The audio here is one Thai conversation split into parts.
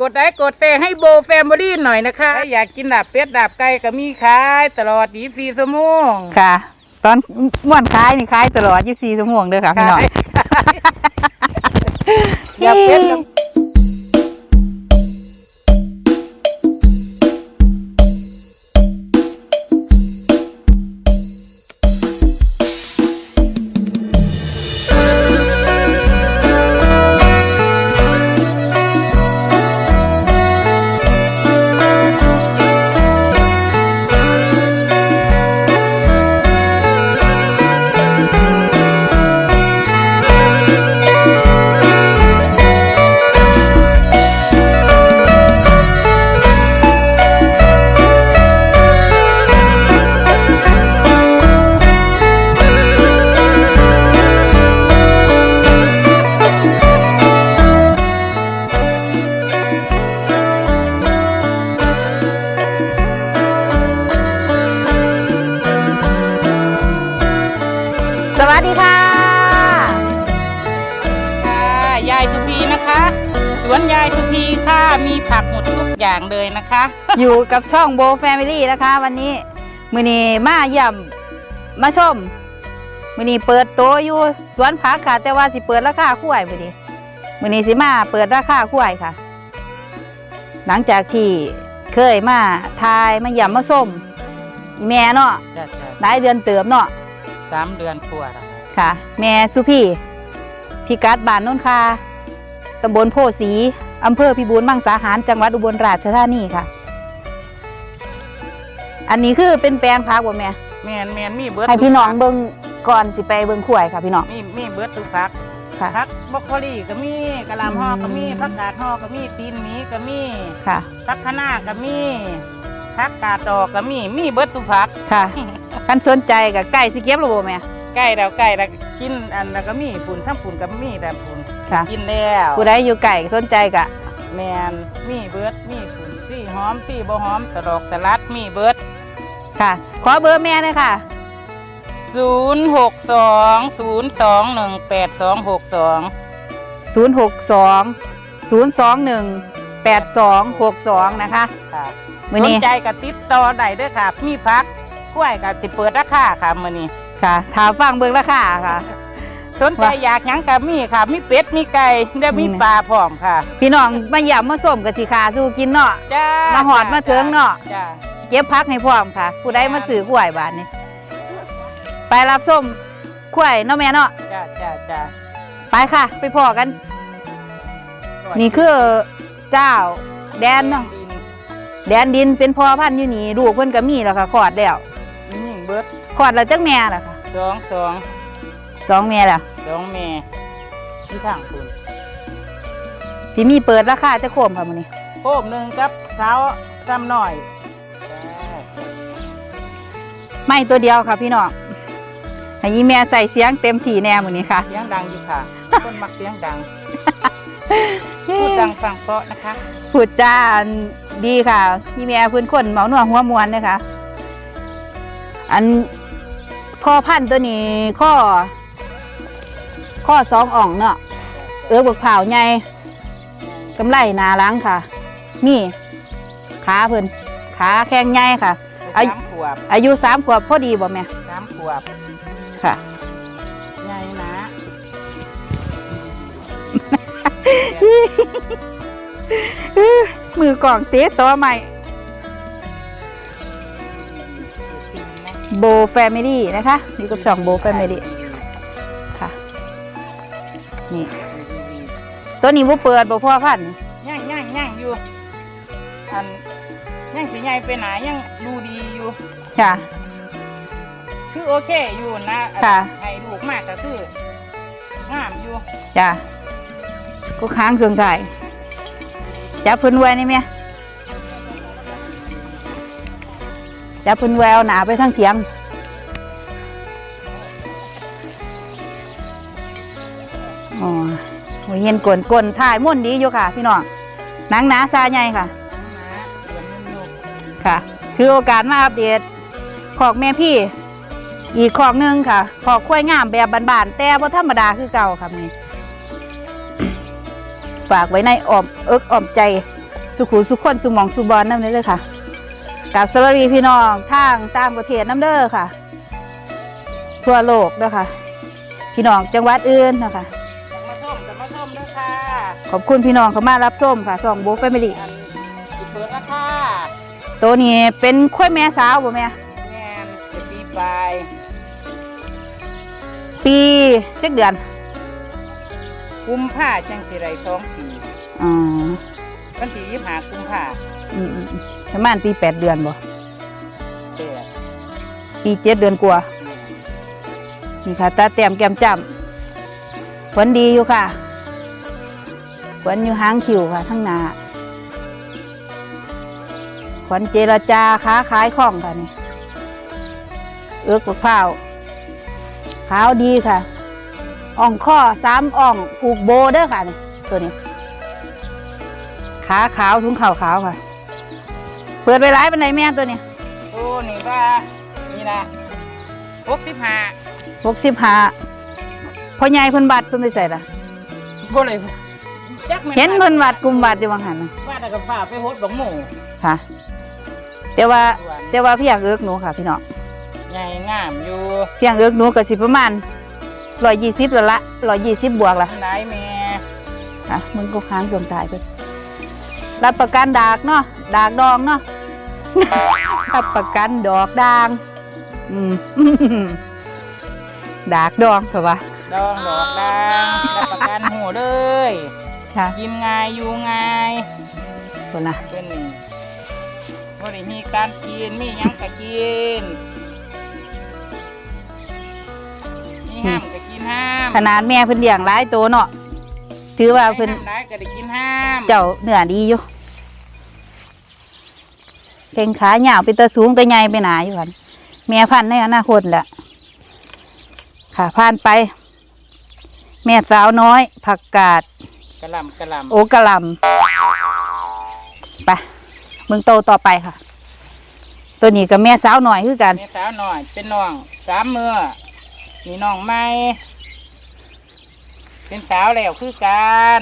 กดไลค์กดแชร์ให้โบแฟมิลี่หน่อยนะคะถ้าอยากกินดาบเป็ดดาบไก่ก็มีขายตลอด24ชั่วโมงค่ะ ตอนม่วนคล้ายนี่คล้ายตลอด 24ชั่วโมงเด้อค่ะพี่น้อง อยากเป็ด สวัสดีค่ะ ค่ะ ยายทุพีนะคะ สวนยายทุพีค่ะ มีผักหมดทุกอย่างเลยนะคะ อยู่กับช่องโบแฟมิลี่นะคะ วันนี้มือนี้มาเยี่ยมมาชมมือนี้เปิดโตะอยู่สวนผักค่ะ แต่ว่าสิเปิดราคาคุ้ยมือนี้มือนี้สิมาเปิดราคาคุ้ยค่ะ หลังจากที่เคยมาทายมาเยี่ยมมาส้มแม่เนาะจ้ะจ้ะหลายเดือนเติมเนาะ สามเดือนกว่าแล้วค่ะค่ะ แม่สุพี่พิกัดบ้านโนนคาตำบลโพสีอำเภอพิบูลมังสาหาร จังหวัดอุบลราชธานีค่ะ อันนี้คือเป็นแปลงพักบ่แม่ แมนแมนมีเบิร์ดให้พี่น้องเบิ่งก่อนสิไปเบิ่งขวยค่ะพี่น้องมีมีเบิร์ดทุกผักค่ะผักบรอกโคลีก็มีกะหล่ำห่อก็มีอืมผักกาดห่อก็มีตีนหมีก็มีค่ะ ผักคะน้าก็มีผักกาดดอกก็มีมีเบิร์ดทุกผักค่ะ คันสนใจกับไก่สิเก็บหรือบ่แม่ใกล้แล้วใกล้แล้วกินอันแล้วก็มีปุ่นทั้งปุ่นก็มีแต่ปุ่นค่ะกินแล้วผู้ใดอยู่ไก่สนใจกะแมนมีเบิร์ดมีปุ่นซี่หอมซี่บ่หอมสลอกสลัดมีเบิร์ดค่ะ ขอเบอร์แม่หน่อยค่ะศูนย์หกสองศูนย์สองหนึ่งแปดสองหกสอง062 021 8262นะคะค่ะมื้อสนนี้ใจก็ติดต่อได้เด้วยค่ะ มีพัก กล้วยก็สิเปิดราคาค่ะมื้อนี้ค่ะถามฟังเบิ่งราคาค่ะ สนใจว่าอยากหยังก็มีค่ะ มีเป็ดมีไก่และมีอืมปลาพร้อมค่ะพี่น้องมาหย่ำมาส้มกะทิคาสู้กินเนาะจ้ามาหอดมาเถิงเนาะจ้าเก็บพักให้พร้อมค่ะ ผู้ใดมาซื้อกล้วยบาทนี้ไปรับส้มกล้วยเนาะแม่เนาะจ้าจ้าจ้าไปค่ะ ไปพอกัน นี่คือเจ้าแดนเนาะแดนดินเป็นพ่อพันธุ์อยู่นี่ลูกเพิ่นก็มีแล้วค่ะคลอดแล้วนี่ เบิดคลอดแล้วจักแม่ล่ะค่ะสองสองสองแม่แล้วสองแม่ที่ทางคุณสิมีเปิดราคาจะโคมค่ะมื้อนี้โคมหนึ่งกับเท้าซ้ำหน่อยจ้าไม่ตัวเดียวค่ะพี่น้องให้ยีแม่ใส่เสียงเต็มที่แน่มื้อนี้ค่ะ เสียงดังอยู่ค่ะคนมักเสียงดังพูดดังฟังเพราะนะคะพูดจาดีค่ะพี่แม่พื้นคนเมาหนัวหัวมวนเลยค่ะ อันพ่อพันธุ์ตัวนี้ข้อ ข้อสองอ่องเนาะเอือบกเผาวใหญ่กำไรหนาหล้างค่ะ นี่ขาเพิ่นขาแข็งใหญ่ค่ะ อายุ สามขวบอายุสามขวบพอดีบ่แม่สามขวบค่ะ ใหญ่นะมือกล่องเตะต่อใหม่ โบแฟมิลี่นะคะอยู่กับช่องโบแฟมิลี่ค่ะนี่ตัวนี้บ่เปิดบ่พ่อพันธุ์ย่างย่างย่างอยู่อันย่างสีใหญ่ไปไหนยังดูดีอยู่ ค่ะ คือโอเคอยู่นะอันค่ะให้ลูกมากก็คืองามอยู่ จ้ะก็ค้างส่วนไก่จับเพื้นไว้นี่แม่ จับเพื้นไว้เอาหนาไปทั้งเถียงอ๋อโอ้ยเห็นกลนกลนถ่ายม่วนดีอยู่ค่ะ พี่น้องหนังหนาซาใหญ่ค่ะนะเดือนนุ่มค่ะ ถือโอกาสมาอัปเดตขอกแม่พี่ อีกขอกหนึงค่ะขอกควายงามแบบบานๆแต่บ่ธรรมดาคือเก่าค่ะนี่ฝากไว้ในอ้อมเอิกอ้อมใจ สุขุสุขคนสุหมองสุบอลน้ำนี้เลยค่ะ กับสวัสดีพี่น้องทางตามประเทศน้ำเด้อค่ะ ทั่วโลกเด้อค่ะ พี่น้องจังหวัดอื่นนะคะ มาชมกันมาชมด้วยค่ะขอบคุณพี่น้องเขามารับส้มค่ะสองโบแฟมิลี่อันสิเปิดราคาตัวนี้เป็นข้อยแม่สาวบ่แม่แม่นจะปีปลายปีเจ็ดเดือนกุมภาจังสิไรสองปีอ๋อวันที่ยี่สิบห้ากุมภาอืมอืมอืม ประมาณปีแปดเดือนบ่แปดปีเจ็ดเดือนกว่านี่ค่ะตาแต้มแก้มจ้ำผลดีอยู่ค่ะผลอยู่หางคิวค่ะทั้งหนาขวัญเจรจาค้าขายของค่ะนี่เอื้อกบักพร้าวขาวดีค่ะอ่องข้อสามอ่องผูกโบเด้อค่ะนี่ตัวนี้ ขาขาวถุงเข่าขาวค่ะ เปิดไปร้ายเป็นไหนแม่ตัวนี้โอ้นี่ว่านี่ละหกสิบห้าหกสิบห้าพ่อใหญ่เพิ่นบัดเพิ่นไปใส่ละบ่เลยจักแม่เห็นเพิ่นบัดกลุ่มบัดอยู่บางหันน่ะว่าแต่กับฝ้าไปโฮดบังหมูค่ะ แต่ว่าแต่ว่าเพียงเอิกหนูค่ะ พี่น้องใหญ่งามอยู่เพียงเอิกหนูก็สิประมาณร้อยยี่สิบละละร้อยยี่สิบบวกละไหนแม่ค่ะมึงก็ค้างจมตายไปรับประกันดากเนาะดากดองเนาะ รับประกันดอกดางอืมดากดองเถอะวะดองดอกดังรับประกันหูเลยค่ะกินง่ายอยู่ง่ายคนนะเป็นนี่ว่าได้มีการกินมีหยังก็กินมีห้ามก็กินห้ามขนาดแม่เพิ่นเลี้ยงหลายตัวเนาะถือว่าเพิ่นห้ามได้ก็ได้กินห้าม เจ้าเนื้อดีอยู่ แข้งขาหยาวเป็นตะสูงตะใหญ่ไปหนาอยู่กันแม่พันธุ์ในอนาคตแหละค่ะผ่านไป แม่สาวน้อย ผักกาดกระหลำกระหลำโอกะหลำไปมึงโตต่อไปค่ะ ตัวนี้กับแม่สาวหน่อยคือกันแม่สาวหน่อยเป็นน้องสามมือมีน้องใหม่เป็นสาวแล้วคือกัน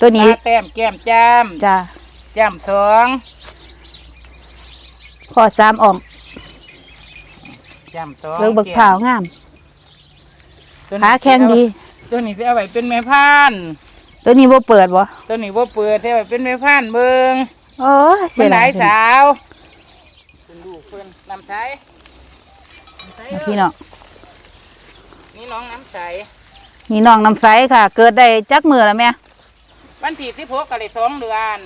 ตัวนี้ตาแต้มแก้มจ้จ้าำจ้ำสอง ข้อสามอ่องจ้ำสองเลิกเบิกเผาวงามตัวนี้ขาแข็งดี ตัวนี้สิเอาไว้เป็นแม่พันธุ์ตัวนี้บ่เปิดบ่ตัวนี้ว่าเปิดสิเอาไว้เป็นแม่พันธุ์เบิงโอ้ยเสีเป็ยนหดาลายยสาวเป็นลูกเพิ่นน้ำใสน้ำใสพี่น้องนี่น้องน้ำใสนี่น้องน้ำใสค่ะ เกิดได้จักมือแล้วแม่วันที่สิบหกก็เลยสองเดือน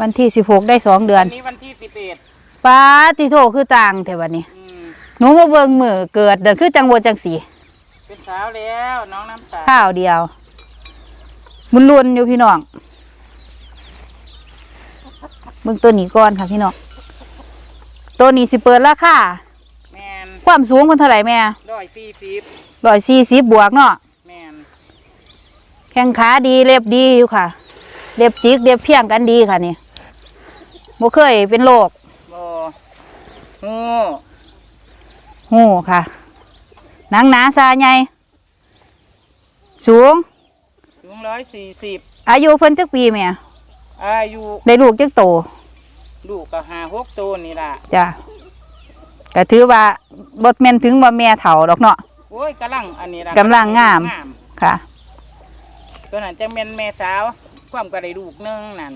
วันที่สิบหกได้สองเดือนวันนี้วันที่สิบเอ็ด ป้าติโทคือต่างแต่วันนี้อืมหนูมาเบิ่งมือเกิดเดินคือจังหวัดจังสีเป็นสาวแล้วน้องน้ำใสข้าวเดียว มุนลุนอยู่พี่น้องเบิ่งตัวนี้ก่อนค่ะพี่น้องตัวนี้สิเปิดราคาแมนความสูงมันเท่าไหร่แม่ร้อยสี่สิบร้อยสี่สิบบวกเนาะ แมนแข้งขาดีเล็บดีอยู่ค่ะ เล็บจิกเล็บเพียงกันดีค่ะนี่บ่เคยเป็นโรคโอ้ โหหูค่ะหนังหนาซาใหญ่สูง สูงร้อยสี่สิบอายุเพิ่นจักปีแม่อายุได้ลูกจักโต ลูกก็หาหกตัวนี่ล่ะจ้ะก็ถือว่าบดแม่นถึงว่าแม่เฒ่าดอกเนาะโอ้ยกำลังอันนี้ล่ะกำลังงามค่ะตัวนั้นจะเป็นแม่สาว ความกระไดลูกหนึงนั่น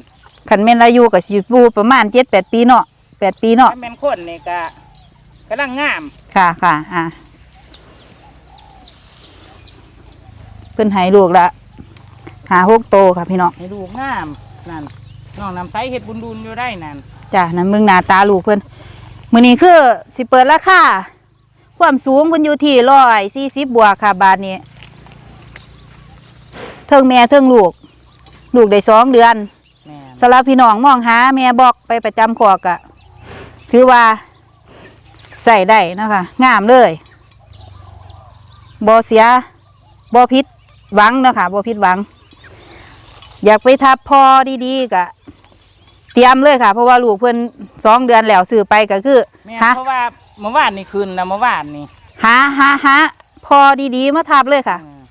คันแม่นอายุก็สิอยู่ประมาณ7-8ปีเนาะ 8ปีเนาะถ้าเป็นคนนี่ก็กำลังงามค่ะค่ะอ่าเพิ่นให้ลูกละหาหกโตค่ะพี่น้องให้ลูกงามนั่นน้องน้ำใสเห็ดบุญดุนอยู่ได้นั่นจ้ะนั่นมึงหน้าตาลูกเพิ่นมื้อนี้คือสิเปิดราคาความสูงเพิ่นอยู่ที่ร้อยสี่สิบบวกค่ะบาทนี้เทิงแม่เทิงลูก ลูกได้สองเดือนแม่นสำหรับพี่น้องมองหาแม่บอกไปประจำขอกอะ ถือว่าใส่ได้นะคะงามเลยบอเสียบอพิษหวังนะคะบอพิษหวัง อยากไปทับพอดีๆกะเตรียมเลยค่ะ เพราะว่าลูกเพื่อนสองเดือนแล้วซื้อไปก็คือแม่นหาเพราะว่าเมื่อวานนี่คืนนะเมื่อวานนี่หาหาหาพอดีๆมาทับเลยค่ะอืม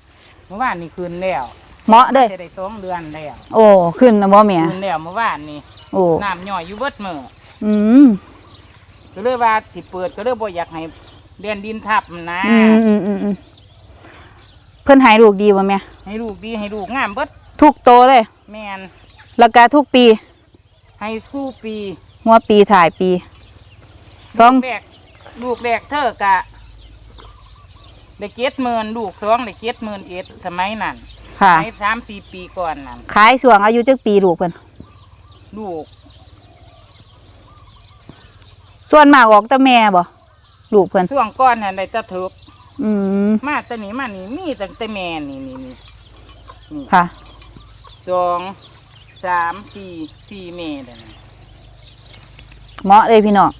เมื่อวานนี่คืนแล้วเหมาะเด้อจะได้สองเดือนแล้วโอ้ขึ้นนะบ่แม่คืนแล้วเมื่อวานนี่โอ้น้ำย่อยอยู่เบิดมืออืม ก็เลยว่าสิเปิดก็เลยบ่อยากให้เรียนดินทับนะอืมอืมอืมอืมเพิ่นใหายลูกดีบ่แม่ให้ลูกดีให้ลูกงามเบิดทุกโตเลย แมนแล้วก็ทุกปี ให้สู้ปีหัวปีถ่ายปีสอง ลูกแรกลูกแรกเธอกะได้เจ็ดหมื่นลูกสองได้เจ็ดหมื่นเอ็ดสมัยนั้นค่ะในสามสี่ปีก่อนนั้นขายส่วงอายุจักปีลูกเพิ่นลูก ส่วนมากออกแต่แม่บ่ลูกเพิ่นช่วงก้อนหันได้จะถึกอืมมาแตะนี้มานี่มีตั้งแต่แม่นี่นี่นี่นี่ค่ะ สองสามสี่สี่เมตรนะเหมาะเลยพี่น้อง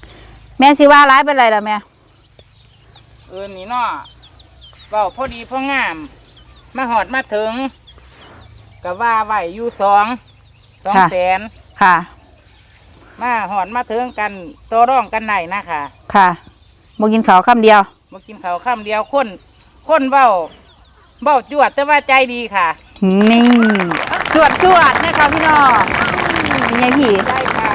แม่สิว่าร้ายเป็นไรล่ะแม่เออนี่เนาะเว้าพอดีพองาม มาหอดมาถึงก็ว่าไหวอยู่สองสองแสนค่ะ มาหอดมาถึงกันตัวร่องกันไหนนะค่ะค่ะบ่กินข้าวคำเดียว มากินข้าวข้ามเดียวคนคนเบ้าเบ้าจวดแต่ว่าใจดีค่ะ นี่สวดสวดนะคะพี่น้องนี่ไงพี่ได้ค่ะ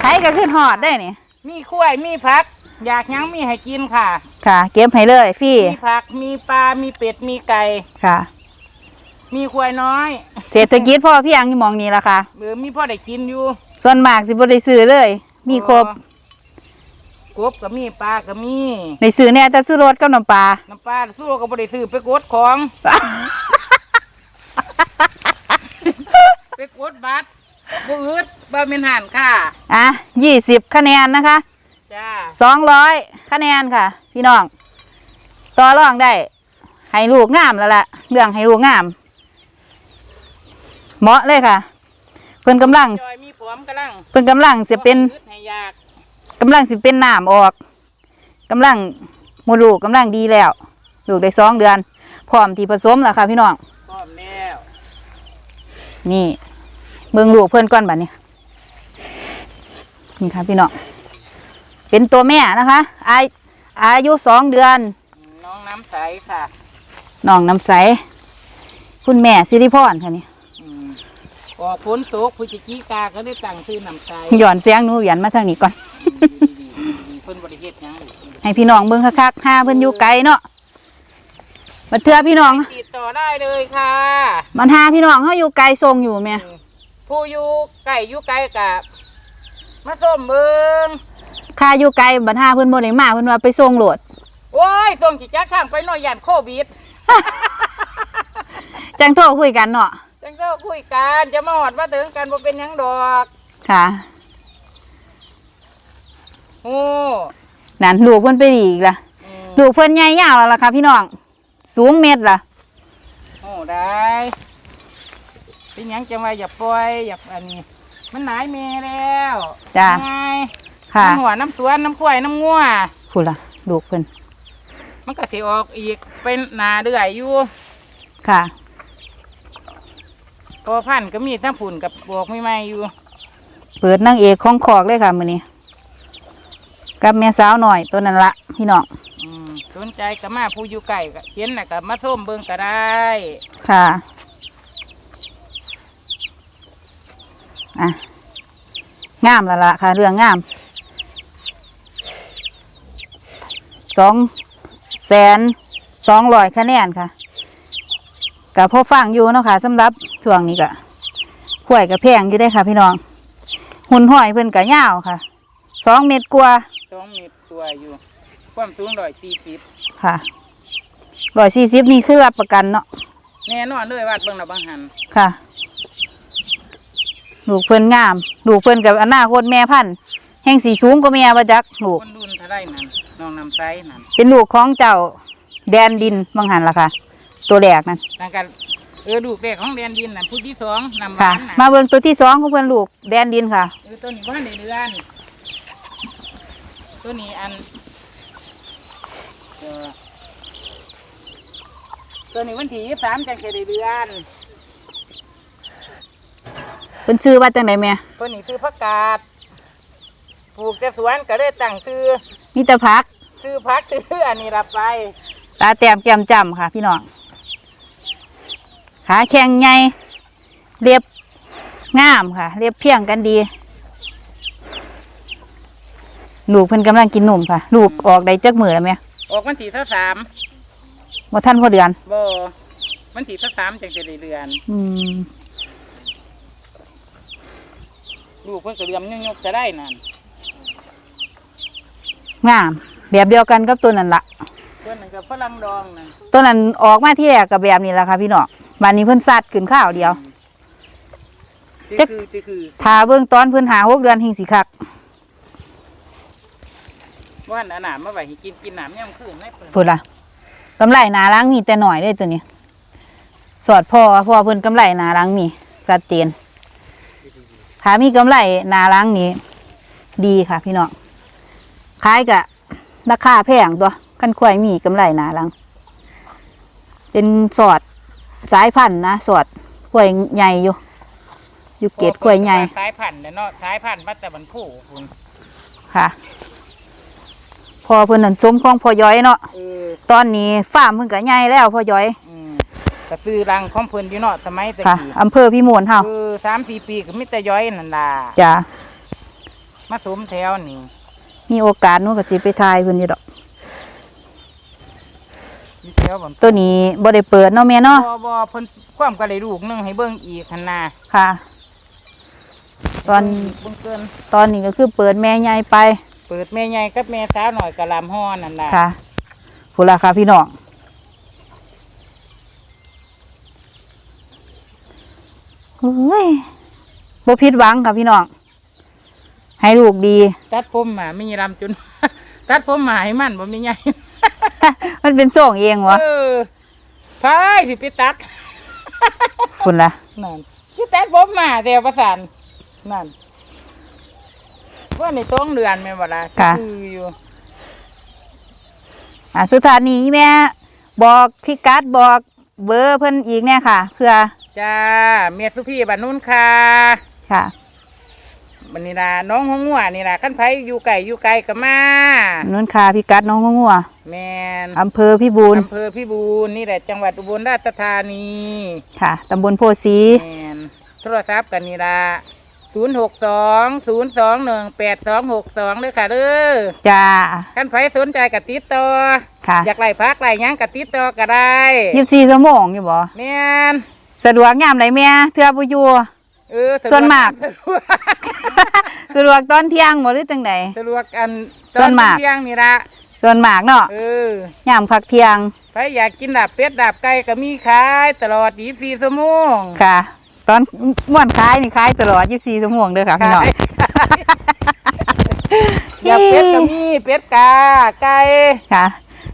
ไทยก็ขึ้นหอดได้นี่มีข้วยมีผัก อยากหยังมีให้กินค่ะ ค่ะ เก็บให้เลยฟรี่มีผักมีปลา มีเป็ด มีไก่ ค่ะ มีควายน้อย เศรษฐกิจพ่อเพียงอยู่หมองนี้ละค่ะ หรือมีพ่อได้กินอยู่ ส่วนมากสิบ่ได้ซื้อเลย มีครบกบก็มีปลาก็มีได้ซื้อแน่แต่ซื้อรถกับน้ำปลาน้ำปลาสู้ก็บ่ได้ซื้อไปกดของ ไปกดบัตรบ่อึดบ่แม่นหันค่ะ อะยี่สิบคะแนนนะคะจ้าสองร้อยคะแนนค่ะ พี่น้อง ต่อรองได้ ให้ลูกงามแล้วล่ะ เรื่องให้ลูกงาม เหมาะเลยค่ะ เพิ่นกำลัง จอยมี ผมกำลังเพิ่นกำลังสิเป็นบ่อึดให้อยากกำลังสิเป็นน้ำออกกำลังหมูลูกกำลังดีแล้ว ลูกได้สองเดือน พร้อมที่ผสมแล้วค่ะพี่น้อง พร้อมแล้วนี่เบิ่งลูกเพื่อนก่อนบัดนี้นี่ค่ะพี่น้องเป็นตัวแม่นะคะอายุอายุสองเดือนน้องน้ำใสค่ะน้องน้ำใส คุณแม่สิริพรค่ะนี่อืม ออกฝนตกพฤศจิกาก็ได้ตั้งชื่อน้ำใสหย่อนเสียงหนูหยันมาทางนี้ก่อนดีๆๆเพิ่นบริเฮ็ดหยังเลยให้พี่น้องเบิ่งคักๆห้าเพิ่นอยู่ไกลเนาะมาเทื่อพี่น้อง ติดต่อได้เลยค่ะมันหาพี่น้องเขาอยู่ไกลทรงอยู่แม่ผู้อยู่ใกล้อยู่ไกลกับมาส้มเบิงค่าอยู่ไกลบัดหาเพิ่นบ่ได้มาเพิ่นว่าไปส่งโหลด โอ้ยส่งจิจักข้างไปหน่อยยันโควิด จังโทรคุยกันเนาะ จังเจ้าคุยกันจะมาหอดมาถึงกันบ่เป็นหยังดอกค่ะโอ้นั่นลูกเพิ่นไปดีอีกล่ะอืมลูกเพิ่นใหญ่ยาวแล้วล่ะค่ะพี่น้องสูงเมตรล่ะ โอ้ได้เป็นหยังจังว่าอย่าปล่อยอย่าอันนี้ มันหลายเมแล้วจ้ะ ไงค่ะน้ำหัวน้ำสวนน้ำควายน้ำงัวพูดล่ะลูกเพิ่นมันก็สิออกอีกเป็นหนาเดือยอยู่ค่ะ พอพันธุ์ก็มีทั้งผุ่นกับบวกไม่ไม่ๆอยู่ เปิดนางเอกของขอกเลยค่ะมื้อนี้กับแม่สาวหน่อยตัวนั้นละพี่น้องอืมสนใจก็มาผู้อยู่ไก่ก็เห็นน่ะก็มาส้มเบิ่งก็ได้ค่ะอะงามและละค่ะ เรื่องงามสองแสนสองร้อยคะแนนค่ะ กับพ่อฟังอยู่เนาะค่ะสำหรับช่วงนี้ก็ข่วยกับแพงอยู่ได้อค่ะ พี่น้อง หุ่นห้อยเพิ่นกะยาวค่ะสองเมตรกว่าสองเมตรตัวอยู่ ความสูงร้อยสี่สิบค่ะร้อยสี่สิบนี่คือรับประกันเนาะแน่นอนเลยวัดเบิ่งน่ะบางหันค่ะลูกเพิ่นงามลูกเพิ่นกับอนาคตแม่พันธุ์แห่งสีสูงกว่าแม่ประจักลูกคนรุ่นเท่าไรนั่นน้องนำไซนั่นเป็นลูกของเจ้าแดนดินบางหันล่ะค่ะ ตัวแรกนั่นนั่นกันเออลูกแรกของแดนดินนั่นผู้ที่สองนำหค่ะวานน่ะมาเบิ่งตัวที่สองของเพิ่นลูกแดนดินค่ะ เออตัวนี้บ้านในเดือนตัวนี้อันเออตัวนี้วันที่ยี่สามจังจะได้เดือนเพิ่นชื่อว่าจังไดแม่ตัวนี้คือผักกาดปลูกแต่สวนก็ได้ตั้งซื้อมีแต่พักซื้อพักซื้ออันนี้รับไป ตาแต้มแก้มจ้ำค่ะ พี่น้อง ขาแข็งใหญ่เรียบงามค่ะ เรียบเพียงกันดี ลูกเพิ่นกำลังกินนมค่ะ ลูกออกได้จักมือแล้วไหมออกวันที่สามบ่ทันพอเดือนบ่วันที่สามจังจะได้เดือน อืมลูกเพิ่นก็เรียมยกๆจะได้นั่นงาม แบบเดียวกันกับตัวนั้นละเพิ่นนั่นก็ฝรั่งดองนั่นตัวนั้นออกมาที่แรกกับแบบนี้แหละค่ะพี่น้อง บานนี้เพิ่นสัดขึ้นข้าวเดียว จะคือจะคือทาเบิ่งตอนเพิ่นหาหกเดือนหิงสิคักว่าอันน่ะมาไว้ให้กินกินน้ำยามคืนให้เพิ่นพุ่นล่ะกำไรหนาล้างมีแต่หน่อยเลยตัวนี้ สอดพ่อเพราะว่อเพิ่นกำไรหนาล้างมีชัดเจนถ้ามีกำไรหนาล้างนี้ ดีค่ะ พี่น้องขายกะราคาแพงตัวคันควายมีกำไรหนาล้างเป็นสอด สายพันธุ์นะสอดควายใหญ่อยู่ อยู่เกตควายใหญ่สายพันธุ์เนาะสายพันธุ์มาแต่บันผู้คุณค่ะ พอเพิ่นนั่นสมของพอย้อยเนาะเออตอนนี้ฟาร์มเพิ่นก็ใหญ่แล้วพอย้อยอืมก็ซื้อรังของเพิ่นอยู่เนาะสมัยตะค่ะกี้อำเภอพิมลเฮาคือสามสี่ปีก็มีแต่ย้อยนั่นล่ะจ้ะมาสวมแถวนี่มีโอกาสหนูก็สิไปทายเพิ่นอยู่ดอก มีแถวบันตัวนี้บ่ได้เปิดเนาะแม่เนาะบ่บ่เพิ่นความก็ได้ลูกหนึงให้เบิ่งอีกหั่นน่ะค่ะ ตอนเบิ่งเกินตอนนี้ก็คือเปิดแม่ใหญ่ไป เปิดแม่ใหญ่กับแม่สาวหน่อยกะลำฮ้อนั่นล่ะค่ะพุ่นล่ะค่ะพี่น้องโอ้ยบ่ผิดหวังค่ะพี่น้องให้ลูกดี ตัดผมมาไม่มีลำจน ตัดผมมาให้มันบ่มีใหญ่ มันเป็นโจ่งเองวะเออพายสิไปตัดฝุ่นละนั่นคือตัดผมมาแต่ประสานนั่นว่าในต้องเดือนแม่นบ่ล่ะค่ะคืออยู่อะสุดท้ายนี้แม่บอกพิกัดบอกเบอร์เพิ่นอีกเนี่ยค่ะ เพื่อจ้าเมียสุพี่บ้านนู้นค่ะ ค่ะ บันนี้ล่ะน้องหัวงัวนี่ล่ะขั้นไผอยู่ไก่อยู่ไกลก็มานุ่นค่ะพิกัดน้องงัวแมนอำเภอพิบูลอำเภอพิบูลนี่แหละจังหวัดอุบลราชธานีค่ะตำบลโพสีแมนโทรศัพท์กันนี่ล่ะศูนย์หกสองศูนย์สองหนึ่งแปดสองหกสองเลยค่ะเด้อจ้าขั้นไผสนใจกับติดต่อค่ะอยากไล่พักไล่หยังกับติดต่อก็ได้ยี่สิบสี่ชั่วโมงอยู่บ่แมนสะดวกยามไหนแม่เทื่อบ่อยู่ เออะดส่วนมาก สะดวกสะดวกตอนเที่ยงบ่หรือจังใดสะดวกอันส่วนมาก ตอเที่ยงนี่ละส่วนมากเนาะเออยามพักเที่ยงใครอยากกินดาบเป็ดดาบไก่ก็มีขายตลอด24ชั่วโมงค่ะ ตอนม่วนขายนี่ขายตลอดยี่สิบสี่ชั่วโมงเด้อค่ะพี่น้องอยากเป็ดก็มีเป็ดกาไก่ค่ะ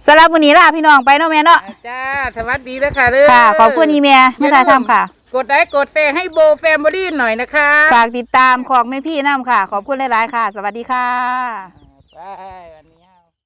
สำหรับวันนี้ลาพี่น้องไปเนาะแม่เนาะ จ้าสวัสดีเลยค่ะเด้อ ค่ะ ขอบคุณอีเมียไม่ได้ทำค่ะ กดไลค์กดแชร์ให้โบแฟมบอดี้หน่อยนะคะฝากติดตามของแม่พี่น้ำค่ะ ขอบคุณหลาย ๆ ค่ะ สวัสดีค่ะ ไป